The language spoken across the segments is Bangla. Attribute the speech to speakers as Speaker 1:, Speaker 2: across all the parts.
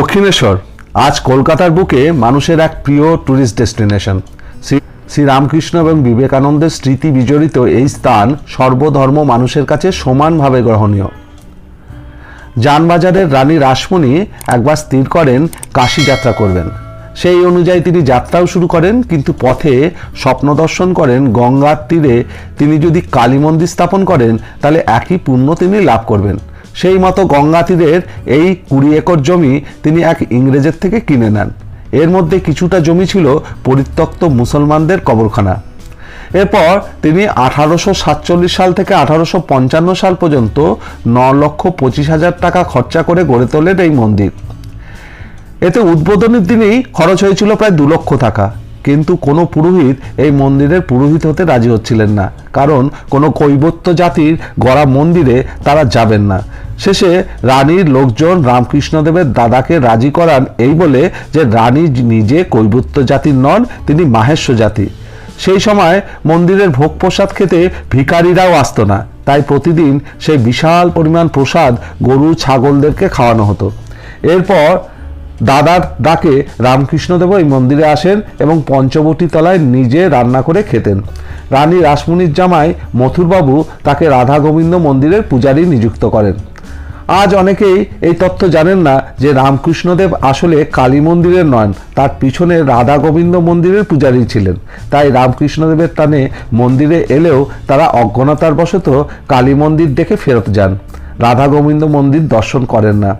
Speaker 1: দক্ষিণেশ্বর, আজ কলকাতার বুকে মানুষের এক প্রিয় ট্যুরিস্ট ডেস্টিনেশন শ্রী রামকৃষ্ণ এবং বিবেকানন্দের স্মৃতি বিজড়িত এই স্থান সর্বধর্ম মানুষের কাছে সমানভাবে গ্রহণীয়। যানবাজারের রানী রাসমণি একবার স্থির করেন, কাশি যাত্রা করবেন। সেই অনুযায়ী তিনি যাত্রাও শুরু করেন, কিন্তু পথে স্বপ্ন দর্শন করেন, গঙ্গার তীরে তিনি যদি কালী মন্দির স্থাপন করেন, তাহলে একই পুণ্য তিনি লাভ করবেন। সেই মতো গঙ্গা তীরের এই কুড়ি একর জমি তিনি এক ইংরেজের থেকে কিনে নেন। এর মধ্যে কিছুটা জমি ছিল পরিত্যক্ত মুসলমানদের কবরখানা। এরপর তিনি আঠারোশো সাতচল্লিশ সাল থেকে আঠারোশো পঞ্চান্ন সাল পর্যন্ত ন লক্ষ পঁচিশ হাজার টাকা খরচা করে গড়ে তোলেন এই মন্দির। এতে উদ্বোধনের দিনেই খরচ হয়েছিল প্রায় দু লক্ষ টাকা। কিন্তু কোনো পুরোহিত এই মন্দিরের পুরোহিত হতে রাজি হচ্ছিলেন না। কারণ কোনো কৈবত্য জাতির গড়া মন্দিরে তারা যাবেন না। শেষে রানীর লোকজন রামকৃষ্ণদেবের দাদাকে রাজি করান এই বলে যে রানী নিজে কৈবত্য জাতির নন, তিনি মাহেশ্ব জাতি। সেই সময় মন্দিরের ভোগ প্রসাদ খেতে ভিখারিরাও আসতো না। তাই প্রতিদিন সেই বিশাল পরিমাণ প্রসাদ গরু ছাগলদেরকে খাওয়ানো হতো। এরপর দাদার ডাকে রামকৃষ্ণদেব এই মন্দিরে আসেন এবং পঞ্চবটী তলায় নিজে রান্না করে খেতেন। রানী রাসমণির জামাই মথুরবাবু তাকে রাধা গোবিন্দ মন্দিরের পূজারী নিযুক্ত করেন। আজ অনেকেই এই তথ্য জানেন না যে রামকৃষ্ণদেব আসলে কালী মন্দিরের নন, তার পিছনে রাধা গোবিন্দ মন্দিরের পূজারী ছিলেন। তাই রামকৃষ্ণদেবের টানে মন্দিরে এলেও তারা অজ্ঞানতার বশত কালী মন্দির দেখে ফেরত যান। রাধা গোবিন্দ মন্দির দর্শন করেন না।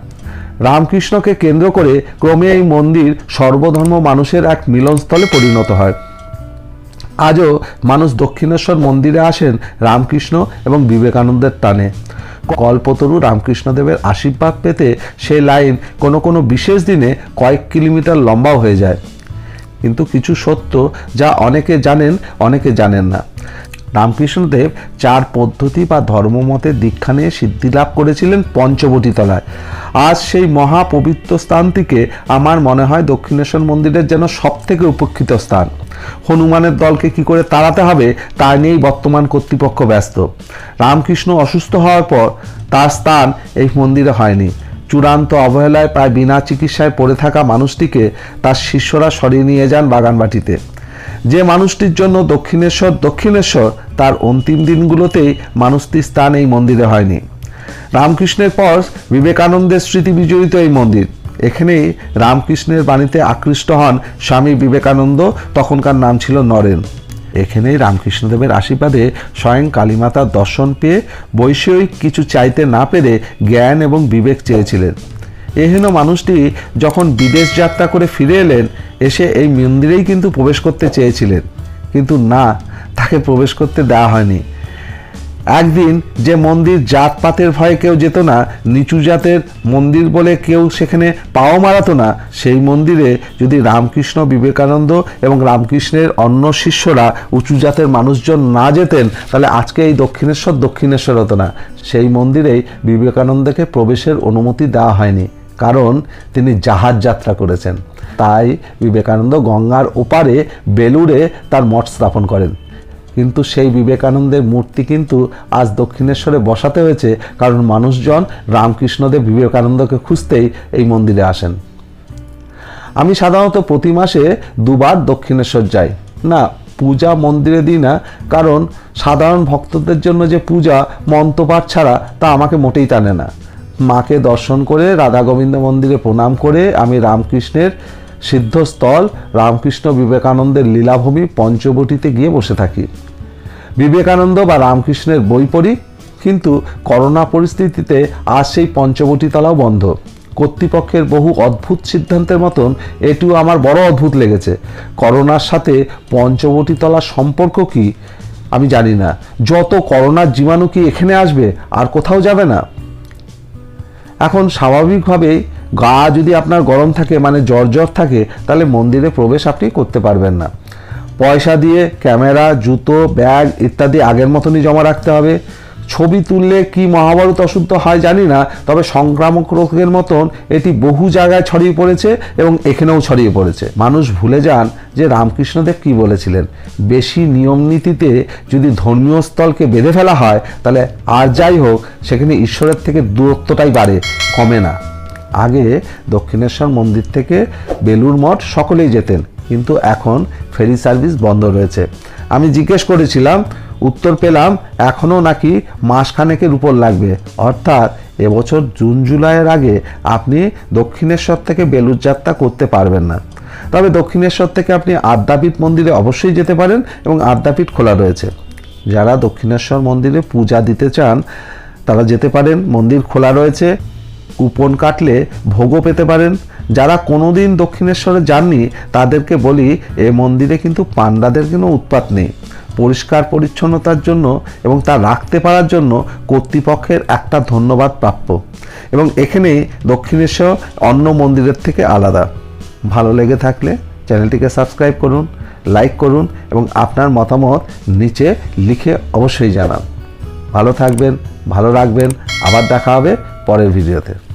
Speaker 1: রামকৃষ্ণকে কেন্দ্র করে ক্রমে এই মন্দির সর্বধর্ম মানুষের এক মিলনস্থলে পরিণত হয়। আজও মানুষ দক্ষিণেশ্বর মন্দিরে আসেন রামকৃষ্ণ এবং বিবেকানন্দের টানে। কল্পতরু রামকৃষ্ণদেবের আশীর্বাদ পেতে সেই লাইন কোনো কোনো বিশেষ দিনে কয়েক কিলোমিটার লম্বাও হয়ে যায়। কিন্তু কিছু সত্য যা অনেকে জানেন অনেকে জানেন না। রামকৃষ্ণদেব চার পদ্ধতি বা ধর্মমতের দীক্ষা নিয়ে সিদ্ধি লাভ করেছিলেন পঞ্চবটী তলায় আজ সেই মহাপবিত্র স্থানটিকে আমার মনে হয় দক্ষিণেশ্বর মন্দিরের যেন সব থেকে উপেক্ষিত স্থান। হনুমানের দলকে কি করে তাড়াতে হবে, তা নিয়েই বর্তমান কর্তৃপক্ষ ব্যস্ত। রামকৃষ্ণ অসুস্থ হওয়ার পর তার স্থান এই মন্দিরে হয়নি। চূড়ান্ত অবহেলায় প্রায় বিনা চিকিৎসায় পড়ে থাকা মানুষটিকে তার শিষ্যরা সরিয়ে নিয়ে যান বাগানবাটিতে। যে মানুষটির জন্য দক্ষিণেশ্বর দক্ষিণেশ্বর, তার অন্তিম দিনগুলোতেই মানুষটির স্থান এই মন্দিরে হয়নি। রামকৃষ্ণের পর বিবেকানন্দের স্মৃতি বিজড়িত এই মন্দির। এখানেই রামকৃষ্ণের বাণীতে আকৃষ্ট হন স্বামী বিবেকানন্দ, তখনকার নাম ছিল নরেন। এখানেই রামকৃষ্ণদেবের আশীর্বাদে স্বয়ং কালীমাতার দর্শন পেয়ে বৈষয়িক কিছু চাইতে না পেরে জ্ঞান এবং বিবেক চেয়েছিলেন। এহেন মানুষটি যখন বিদেশ যাত্রা করে ফিরে এলেন এসে এই মন্দিরেই কিন্তু প্রবেশ করতে চেয়েছিলেন। কিন্তু না, তাকে প্রবেশ করতে দেওয়া হয়নি। একদিন যে মন্দির জাতপাতের ভয়ে কেউ যেত না, নিচু জাতের মন্দির বলে কেউ সেখানে পাও মারাতো না, সেই মন্দিরে যদি রামকৃষ্ণ, বিবেকানন্দ এবং রামকৃষ্ণের অন্য শিষ্যরা উঁচু জাতের মানুষজন না যেতেন, তাহলে আজকে এই দক্ষিণেশ্বর দক্ষিণেশ্বর হতো না। সেই মন্দিরেই বিবেকানন্দকে প্রবেশের অনুমতি দেওয়া হয়নি। কারণ তিনি জাহাজ যাত্রা করেছেন। তাই বিবেকানন্দ গঙ্গার ওপারে বেলুড়ে তার মঠ স্থাপন করেন। কিন্তু সেই বিবেকানন্দের মূর্তি কিন্তু আজ দক্ষিণেশ্বরে বসাতে হয়েছে, কারণ মানুষজন রামকৃষ্ণদেব বিবেকানন্দকে খুঁজতেই এই মন্দিরে আসেন। আমি সাধারণত প্রতি মাসে দুবার দক্ষিণেশ্বর যাই। না, পূজা মন্দিরে দিই না, কারণ সাধারণ ভক্তদের জন্য যে পূজা মন্ত্রপাঠ ছাড়া তা আমাকে মোটেই টানে না। মাকে দর্শন করে রাধা গোবিন্দ মন্দিরে প্রণাম করে আমি রামকৃষ্ণের সিদ্ধস্থল, রামকৃষ্ণ বিবেকানন্দের লীলাভূমি পঞ্চবটিতে গিয়ে বসে থাকি। বিবেকানন্দ বা রামকৃষ্ণের বই পড়ি, কিন্তু করোনা পরিস্থিতিতে আজ সেই পঞ্চবটি তলাও বন্ধ। কর্তৃপক্ষের বহু অদ্ভুত সিদ্ধান্তের মতন এটিও আমার বড় অদ্ভুত লেগেছে। করোনার সাথে পঞ্চবটি তলার সম্পর্ক কি, আমি জানি না। যত করোনার জীবাণু কি এখানে আসবে, আর কোথাও যাবে না। এখন স্বাভাবিকভাবেই গা যদি আপনার গরম থাকে মানে জ্বর জ্বর থাকে, তাহলে মন্দিরে প্রবেশ আপনি করতে পারবেন না। পয়সা দিয়ে ক্যামেরা, জুতো, ব্যাগ ইত্যাদি আগের মতনই জমা রাখতে হবে। ছবি তুললে কি মহাভারত অশুদ্ধ হয় জানি না, তবে সংক্রামক রোগের মতন এটি বহু জায়গায় ছড়িয়ে পড়েছে এবং এখানেও ছড়িয়ে পড়েছে। মানুষ ভুলে যান যে রামকৃষ্ণদেব কি বলেছিলেন, বেশি নিয়ম নীতিতে যদি ধর্মীয় স্থলকে বেঁধে ফেলা হয়, তাহলে আর যাই হোক, সেখানে ঈশ্বরের থেকে দূরত্বটাই বাড়ে, কমে না। আগে দক্ষিণেশ্বর মন্দির থেকে বেলুর মঠ সকলেই যেতেন, কিন্তু এখন ফেরি সার্ভিস বন্ধ রয়েছে। আমি জিজ্ঞেস করেছিলাম, উত্তর পেলাম এখনও নাকি মাসখানেকের উপর লাগবে। অর্থাৎ এবছর জুন, জুলাইয়ের আগে আপনি দক্ষিণেশ্বর থেকে বেলুর যাত্রা করতে পারবেন না। তবে দক্ষিণেশ্বর থেকে আপনি আদ্যাপীঠ মন্দিরে অবশ্যই যেতে পারেন এবং আদ্যাপীঠ খোলা রয়েছে। যারা দক্ষিণেশ্বর মন্দিরে পূজা দিতে চান, তারা যেতে পারেন, মন্দির খোলা রয়েছে। কুপন কাটলে ভোগও পেতে পারেন। যারা কোনোদিন দক্ষিণেশ্বরে যাননি, তাদেরকে বলি, এ মন্দিরে কিন্তু পাণ্ডাদের কোনো উৎপাত নেই। পরিষ্কার পরিচ্ছন্নতার জন্য এবং তা রাখতে পারার জন্য কর্তৃপক্ষের একটা ধন্যবাদ প্রাপ্য। এবং এখানেই দক্ষিণেশ্বর অন্য মন্দিরের থেকে আলাদা। ভালো লেগে থাকলে চ্যানেলটিকে সাবস্ক্রাইব করুন, লাইক করুন এবং আপনার মতামত নিচে লিখে অবশ্যই জানান। ভালো থাকবেন, ভালো রাখবেন। আবার দেখা হবে পরের ভিডিওতে।